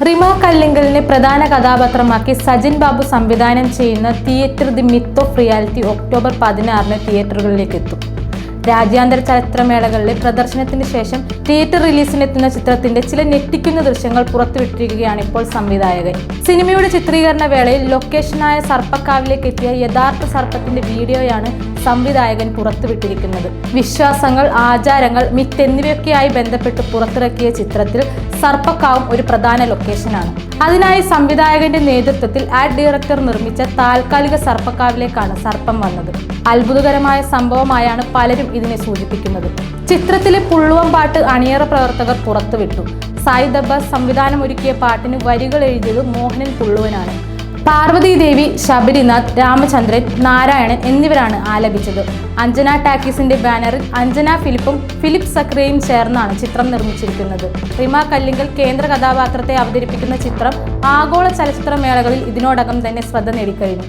റിമ കല്ലിങ്കലിനെ പ്രധാന കഥാപാത്രമാക്കി സജിൻ ബാബു സംവിധാനം ചെയ്യുന്ന theatre the myth of reality October പതിനാറിന് തിയേറ്ററുകളിലേക്ക് എത്തും രാജ്യാന്തര ചലച്ചിത്രമേളകളിലെ പ്രദർശനത്തിന് ശേഷം തിയേറ്റർ റിലീസിനെത്തുന്ന ചിത്രത്തിന്റെ ചില ഞെട്ടിക്കുന്ന ദൃശ്യങ്ങൾ പുറത്തുവിട്ടിരിക്കുകയാണ് ഇപ്പോൾ സംവിധായകൻ. സിനിമയുടെ ചിത്രീകരണ വേളയിൽ ലൊക്കേഷനായ സർപ്പക്കാവിലേക്ക് എത്തിയ യഥാർത്ഥ സർപ്പത്തിന്റെ വീഡിയോയാണ് സംവിധായകൻ പുറത്തുവിട്ടിരിക്കുന്നത്. വിശ്വാസങ്ങൾ ആചാരങ്ങൾ മിത്ത് എന്നിവയൊക്കെയായി ബന്ധപ്പെട്ട് പുറത്തിറക്കിയ ചിത്രത്തിൽ സർപ്പക്കാവും ഒരു പ്രധാന ലൊക്കേഷനാണ്. അതിനായി സംവിധായകന്റെ നേതൃത്വത്തിൽ ആഡ് ഡയറക്ടർ നിർമ്മിച്ച താൽക്കാലിക സർപ്പക്കാവിലേക്കാണ് സർപ്പം വന്നത്. അത്ഭുതകരമായ സംഭവമായാണ് പലരും ഇതിനെ സൂചിപ്പിക്കുന്നത്. ചിത്രത്തിലെ പുള്ളുവം പാട്ട് അണിയറ പ്രവർത്തകർ പുറത്തുവിട്ടു. സായി ദബ്ബാസ് സംവിധാനം ഒരുക്കിയ പാട്ടിന് വരികൾ എഴുതിയത് മോഹനൻ പുള്ളുവനാണ്. പാർവതി ദേവി ശബരിനാഥ് രാമചന്ദ്രൻ നാരായണൻ എന്നിവരാണ് ആലപിച്ചത്. അഞ്ജന ടാക്കീസിന്റെ ബാനറിൽ അഞ്ജന ഫിലിപ്പും ഫിലിപ്പ് സക്രയും ചേർന്നാണ് ചിത്രം നിർമ്മിച്ചിരിക്കുന്നത്. റിമ കല്ലിങ്കൽ കേന്ദ്ര കഥാപാത്രത്തെ അവതരിപ്പിക്കുന്ന ചിത്രം ആഗോള ചലച്ചിത്ര മേളകളിൽ ഇതിനോടകം തന്നെ ശ്രദ്ധ നേടിക്കഴിഞ്ഞു.